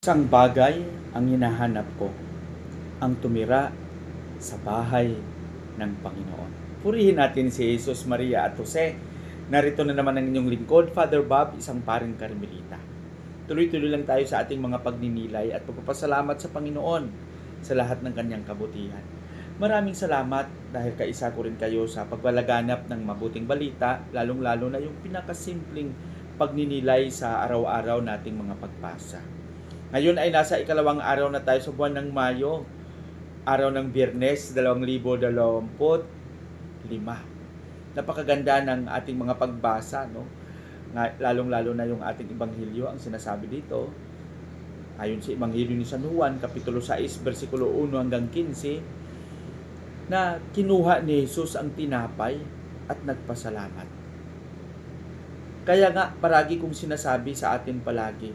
Isang bagay ang hinahanap ko, ang tumira sa bahay ng Panginoon. Purihin natin si Jesus, Maria at Jose. Narito na naman ang inyong lingkod, Father Bob, isang paring karmelita. Tuloy-tuloy lang tayo sa ating mga pagninilay at pagpapasalamat sa Panginoon sa lahat ng kanyang kabutihan. Maraming salamat dahil kaisa ko rin kayo sa pagbalaganap ng mabuting balita, lalong-lalo na yung pinakasimpleng pagninilay sa araw-araw nating mga pagpasa. Ngayon ay nasa ikalawang araw na tayo sa buwan ng Mayo, araw ng Biyernes 2025. Napakaganda ng ating mga pagbasa, no? Lalong-lalo na yung ating ibanghilyo ang sinasabi dito. Ayon sa ibanghilyo ni San Juan, kapitulo 6, versikulo 1 hanggang 15, na kinuha ni Jesus ang tinapay at nagpasalamat. Kaya nga, paragi kong sinasabi sa atin palagi,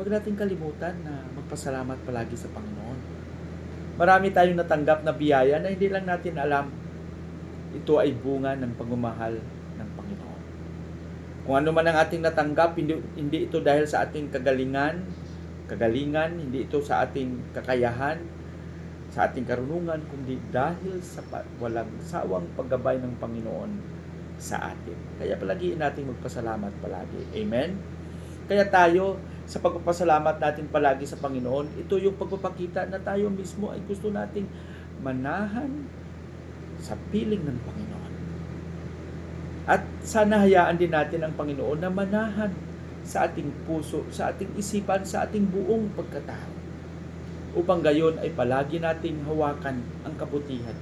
huwag natin kalimutan na magpasalamat palagi sa Panginoon. Marami tayong natanggap na biyaya na hindi lang natin alam. Ito ay bunga ng pagmamahal ng Panginoon. Kung ano man ang ating natanggap, hindi, hindi ito dahil sa ating kagalingan, kagalingan, hindi ito sa ating kakayahan, sa ating karunungan, kundi dahil sa walang sawang paggabay ng Panginoon sa atin. Kaya palagi natin magpasalamat palagi. Amen? Kaya tayo, sa pagpapasalamat natin palagi sa Panginoon, ito yung pagpapakita na tayo mismo ay gusto nating manahan sa piling ng Panginoon. At sana hayaan din natin ang Panginoon na manahan sa ating puso, sa ating isipan, sa ating buong pagkatao. Upang gayon ay palagi nating hawakan ang kabutihan.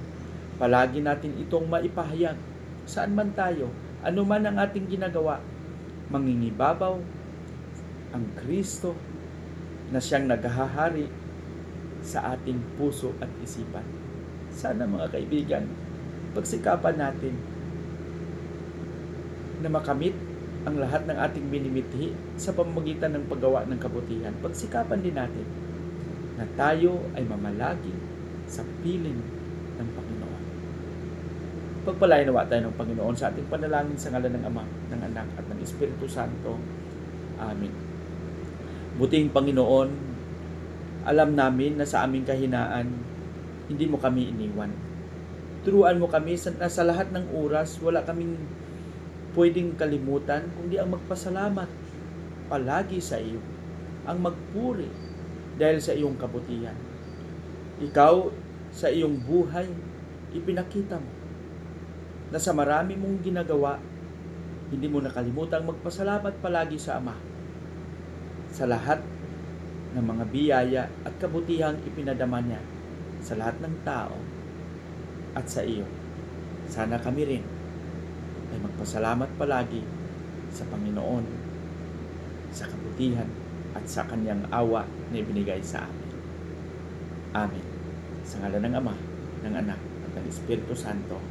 Palagi natin itong maipahayag saan man tayo, ano man ang ating ginagawa, mangingibabaw ang Kristo na siyang naghahari sa ating puso at isipan. Sana mga kaibigan, pagsikapan natin na makamit ang lahat ng ating minimithi sa pamamagitan ng paggawa ng kabutihan. Pagsikapan din natin na tayo ay mamalagi sa piling ng Panginoon. Pagpalain nawa tayo ng Panginoon sa ating panalangin sa ngalan ng Ama, ng Anak at ng Espiritu Santo. Amen. Buting Panginoon, alam namin na sa aming kahinaan, hindi mo kami iniwan. Turuan mo kami na sa lahat ng oras, wala kaming pwedeng kalimutan, kundi ang magpasalamat palagi sa iyo. Ang magpuri dahil sa iyong kabutihan. Ikaw, sa iyong buhay, ipinakita mo na sa marami mong ginagawa, hindi mo nakalimutan magpasalamat palagi sa Ama sa lahat ng mga biyaya at kabutihang ipinadama niya sa lahat ng tao at sa iyo. Sana kami rin ay magpasalamat palagi sa Panginoon sa kabutihan at sa kanyang awa na ibinigay sa amin. Amen. Sa ngalan ng Ama, ng Anak, at ng Espiritu Santo.